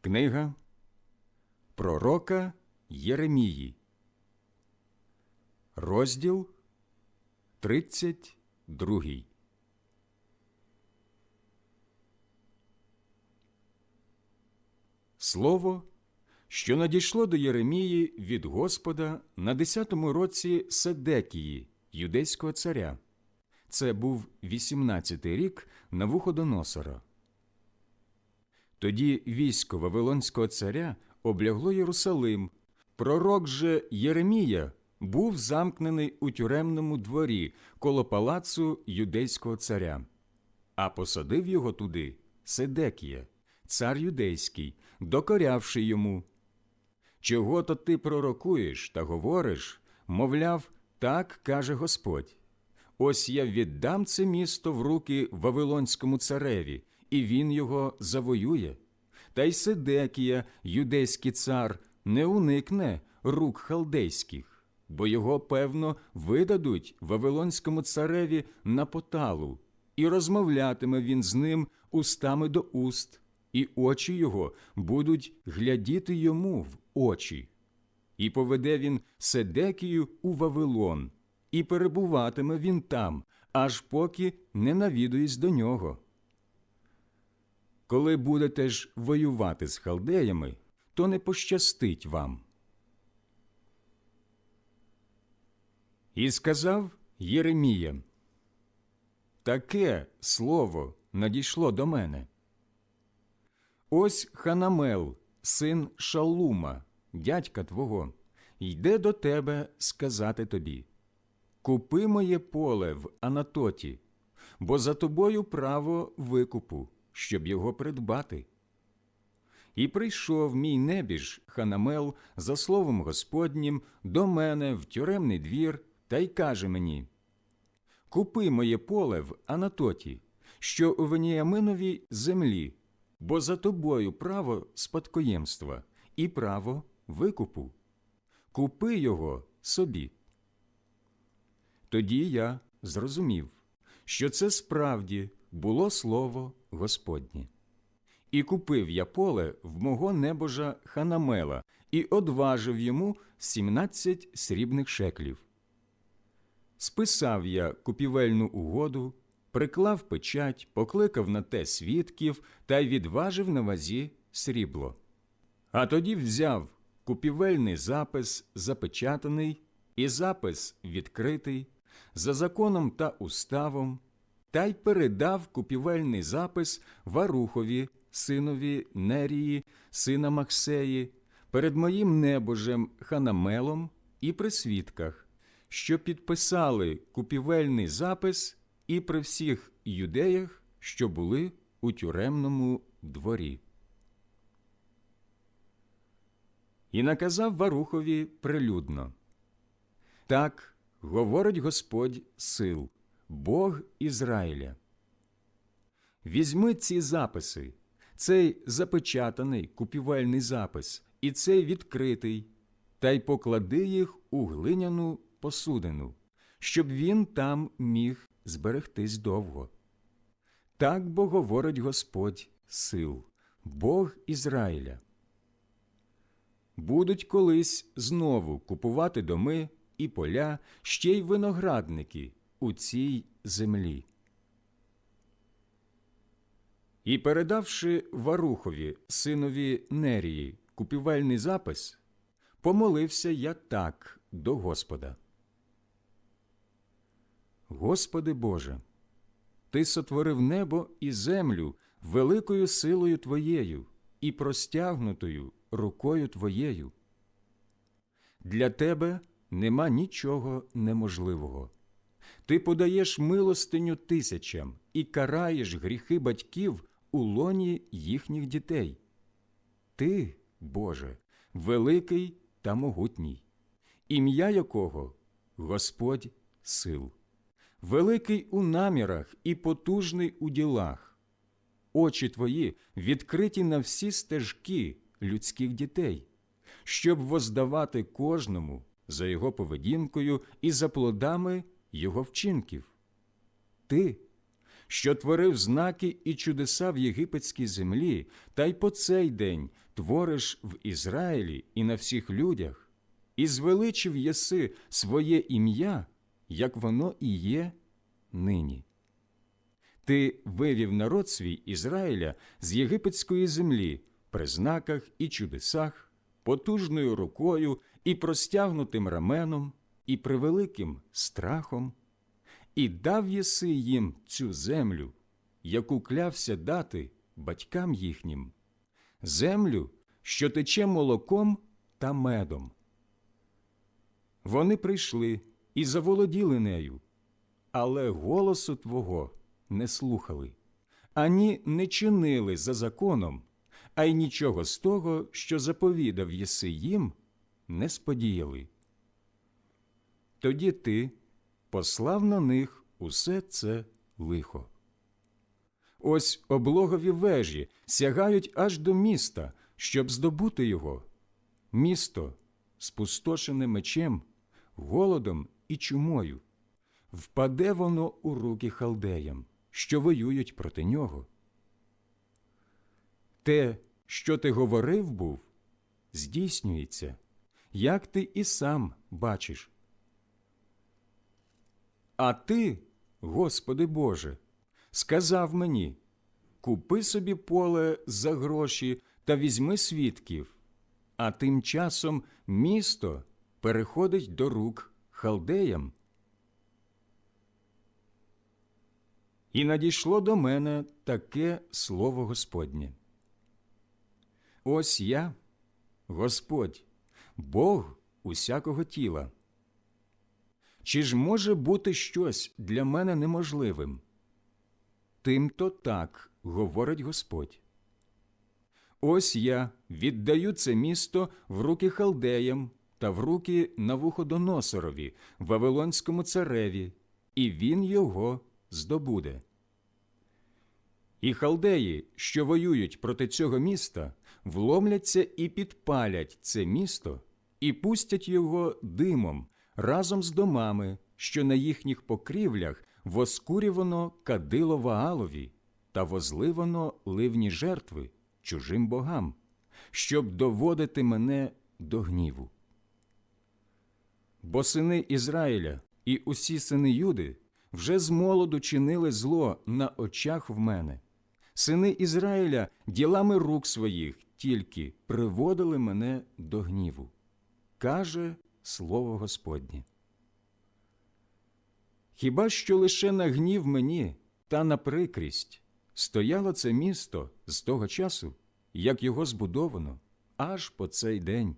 Книга Пророка Єремії, розділ 32. Слово, що надійшло до Єремії від Господа на десятому році Седекії, юдейського царя. Це був 18-й рік Навуходоносора. Тоді військо Вавилонського царя облягло Єрусалим. Пророк же Єремія був замкнений у тюремному дворі коло палацу юдейського царя, а посадив його туди Седекія, цар юдейський, докорявши йому. Чого то ти пророкуєш та говориш, мовляв, так каже Господь. Ось я віддам це місто в руки Вавилонському цареві, і він його завоює. Та й Сидекія, юдейський цар, не уникне рук халдейських, бо його, певно, видадуть Вавилонському цареві на поталу, і розмовлятиме він з ним устами до уст, і очі його будуть глядіти йому в очі. І поведе він Седекію у Вавилон, і перебуватиме він там, аж поки не навідуюсь до нього. Коли будете ж воювати з халдеями, то не пощастить вам. І сказав Єремія, Таке слово надійшло до мене. Ось Ханамел, син Шалума, дядька твого, йде до тебе сказати тобі Купи моє поле в Анатоті, бо за тобою право викупу, щоб його придбати. І прийшов мій небіж Ханамел за словом Господнім до мене в тюремний двір та й каже мені Купи моє поле в Анатоті, що у Веніаминовій землі, бо за тобою право спадкоємства і право викупу. Купи його собі. Тоді я зрозумів, що це справді було слово Господнє. І купив я поле в мого небожа Ханамела і одважив йому сімнадцять срібних шеклів. Списав я купівельну угоду, приклав печать, покликав на те свідків та й відважив на вазі срібло. А тоді взяв купівельний запис запечатаний і запис відкритий за законом та уставом, та й передав купівельний запис Варухові, синові Нерії, сина Максеї, перед моїм небожем Ханамелом і при свідках, що підписали купівельний запис і при всіх юдеях, що були у тюремному дворі. І наказав Варухові прилюдно так говорить Господь сил, Бог Ізраїля. Візьми ці записи, цей запечатаний купівельний запис і цей відкритий, та й поклади їх у глиняну посудину, щоб він там міг зберегтись довго. Так бо говорить Господь сил, Бог Ізраїля. Будуть колись знову купувати доми і поля, ще й виноградники у цій землі. І, передавши Варухові, синові Нерії, купівельний запис, помолився я так до Господа. Господи Боже, Ти сотворив небо і землю великою силою Твоєю і простягнутою рукою Твоєю. Для Тебе нема нічого неможливого. Ти подаєш милостиню тисячам і караєш гріхи батьків у лоні їхніх дітей. Ти, Боже, великий та могутній, ім'я якого Господь сил, великий у намірах і потужний у ділах. Очі твої відкриті на всі стежки людських дітей, щоб воздавати кожному за його поведінкою і за плодами його вчинків. Ти, що творив знаки і чудеса в єгипетській землі, та й по цей день твориш в Ізраїлі і на всіх людях, і звеличив єси своє ім'я, як воно і є нині. Ти вивів народ свій Ізраїля з єгипетської землі при знаках і чудесах, потужною рукою і простягнутим раменом, і превеликим страхом, і дав єси їм цю землю, яку клявся дати батькам їхнім, землю, що тече молоком та медом. Вони прийшли і заволоділи нею, але голосу Твого не слухали, ані не чинили за законом, а й нічого з того, що заповідав єси їм, не сподіяли. Тоді ти послав на них усе це лихо. Ось облогові вежі сягають аж до міста, щоб здобути його. Місто, спустошене мечем, голодом і чумою, впаде воно у руки халдеям, що воюють проти нього. Те, що ти говорив був, здійснюється, як ти і сам бачиш. А ти, Господи Боже, сказав мені купи собі поле за гроші та візьми свідків, а тим часом місто переходить до рук халдеям. І надійшло до мене таке слово Господнє. Ось я, Господь, Бог усякого тіла. Чи ж може бути щось для мене неможливим? Тим то так говорить Господь. Ось я віддаю це місто в руки халдеям та в руки Навуходоносорові, Вавилонському цареві, і він його здобуде. І халдеї, що воюють проти цього міста, вломляться і підпалять це місто, і пустять його димом разом з домами, що на їхніх покрівлях воскурювано кадило Ваалові та возливано ливні жертви чужим богам, щоб доводити мене до гніву. Бо сини Ізраїля і усі сини Юди вже з молоду чинили зло на очах в мене. Сини Ізраїля ділами рук своїх тільки приводили мене до гніву. Каже слово Господнє. Хіба що лише на гнів мені та на прикрість стояло це місто з того часу, як його збудовано, аж по цей день.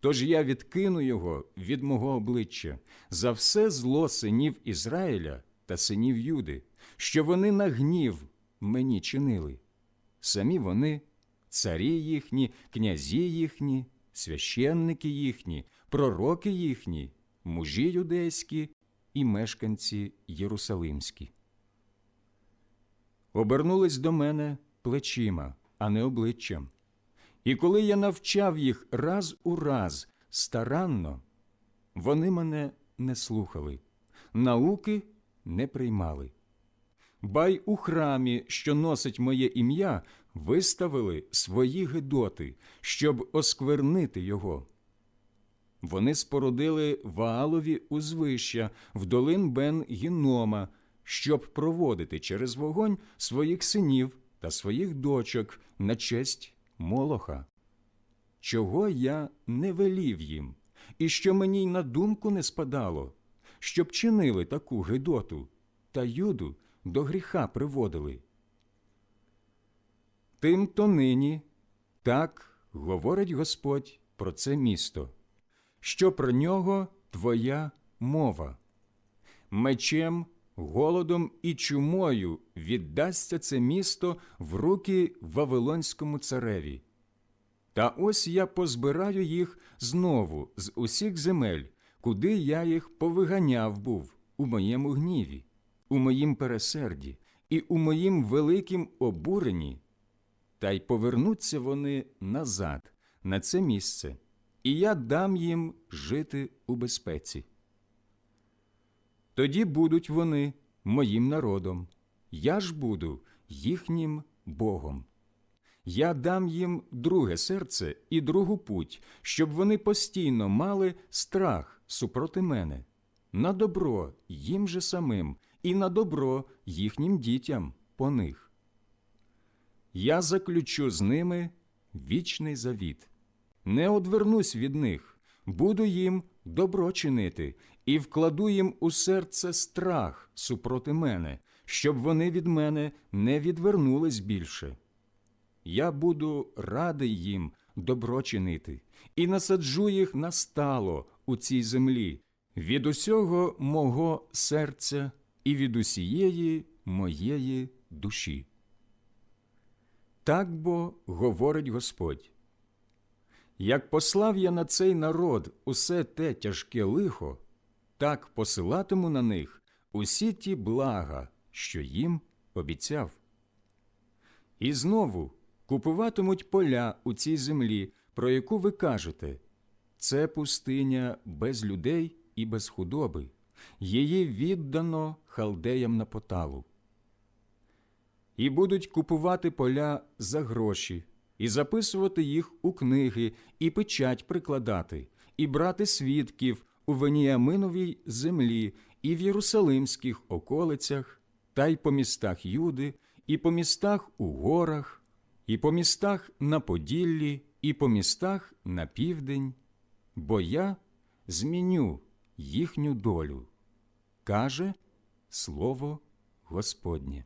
Тож я відкину його від мого обличчя за все зло синів Ізраїля та синів Юди, що вони на гнів мені чинили. Самі вони, царі їхні, князі їхні, священники їхні, пророки їхні, мужі юдейські і мешканці Єрусалимські. Обернулись до мене плечима, а не обличчям. І коли я навчав їх раз у раз старанно, вони мене не слухали, науки не приймали. Бай у храмі, що носить моє ім'я, виставили свої гидоти, щоб осквернити його. Вони спорудили Ваалові узвища в долин Бен Гінома, щоб проводити через вогонь своїх синів та своїх дочок на честь Молоха. Чого я не велів їм, і що мені й на думку не спадало, щоб чинили таку гидоту та юду до гріха приводили. Тим то нині так говорить Господь про це місто, що про нього твоя мова. Мечем, голодом і чумою віддасться це місто в руки Вавилонському цареві. Та ось я позбираю їх знову з усіх земель, куди я їх повиганяв був у моєму гніві, у моїм пересерді і у моїм великім обуренні, та й повернуться вони назад на це місце, і я дам їм жити у безпеці. Тоді будуть вони моїм народом, я ж буду їхнім Богом. Я дам їм друге серце і другу путь, щоб вони постійно мали страх супроти мене, на добро їм же самим і на добро їхнім дітям по них. Я заключу з ними вічний завіт, не одвернусь від них, буду їм добро чинити і вкладу їм у серце страх супроти мене, щоб вони від мене не відвернулись більше. Я буду радий їм добро чинити і насаджу їх на стало у цій землі від усього мого серця і від усієї моєї душі. Так бо говорить Господь. Як послав я на цей народ усе те тяжке лихо, так посилатиму на них усі ті блага, що їм обіцяв. І знову купуватимуть поля у цій землі, про яку ви кажете це пустиня без людей і без худоби, її віддано халдеям на поталу. І будуть купувати поля за гроші, і записувати їх у книги, і печать прикладати, і брати свідків у Веніаминовій землі, і в Єрусалимських околицях, та й по містах Юди, і по містах у горах, і по містах на Поділлі, і по містах на південь, бо я зміню їхню долю, каже слово Господнє.